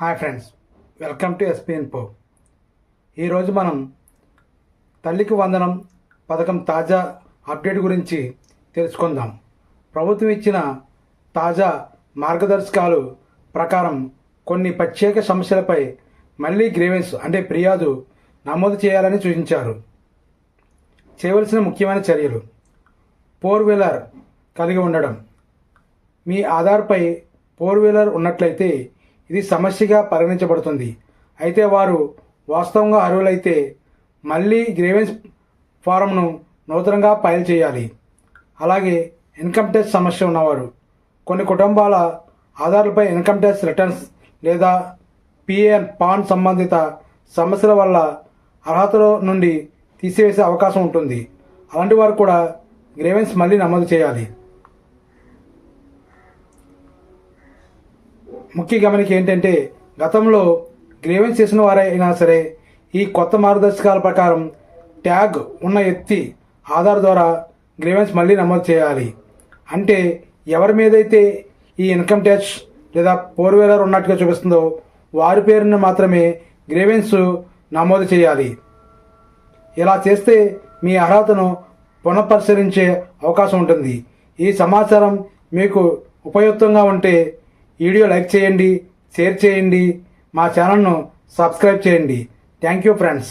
Hi friends welcome to SPN పో ఈరోజు మనం తల్లికి వందనం పథకం తాజా అప్డేట్ గురించి తెలుసుకుందాం. ప్రభుత్వం ఇచ్చిన తాజా మార్గదర్శకాలు ప్రకారం కొన్ని ప్రత్యేక సమస్యలపై మళ్ళీ గ్రీవెన్స్ అంటే ఫిర్యాదు నమోదు చేయాలని సూచించారు. చేయవలసిన ముఖ్యమైన చర్యలు. ఫోర్ వీలర్ కలిగి ఉండడం. మీ ఆధార్పై ఫోర్ వీలర్ ఉన్నట్లయితే ఇది సమస్యగా పరిగణించబడుతుంది. అయితే వారు వాస్తవంగా అర్హులైతే మళ్ళీ గ్రేవెన్స్ ఫారంను నూతనంగా ఫైల్ చేయాలి. అలాగే ఇన్కమ్ ట్యాక్స్ సమస్య ఉన్నవారు కొన్ని కుటుంబాల ఆధారాలపై ఇన్కమ్ ట్యాక్స్ రిటర్న్స్ లేదా పిఎన్ పాన్ సంబంధిత సమస్యల వల్ల అర్హతలో నుండి తీసివేసే అవకాశం ఉంటుంది. అలాంటి వారు కూడా గ్రేవెన్స్ మళ్ళీ నమోదు చేయాలి. ముఖ్య గమనిక ఏంటంటే గతంలో గ్రీవెన్స్ చేసిన వారైనా సరే ఈ కొత్త మార్గదర్శకాల ప్రకారం ట్యాగ్ ఉన్న ఎత్తి ఆధార్ ద్వారా గ్రీవెన్స్ మళ్ళీ నమోదు చేయాలి. అంటే ఎవరి మీదైతే ఈ ఇన్కమ్ ట్యాక్స్ లేదా ఫోర్ వీలర్ ఉన్నట్టుగా చూపిస్తుందో వారి పేరును మాత్రమే గ్రీవెన్స్ నమోదు చేయాలి. ఇలా చేస్తే మీ అర్హతను పునఃపరిశీలించే అవకాశం ఉంటుంది. ఈ సమాచారం మీకు ఉపయుక్తంగా ఉంటే వీడియో లైక్ చేయండి షేర్ చేయండి మా ఛానల్ను సబ్స్క్రైబ్ చేయండి. Thank you friends.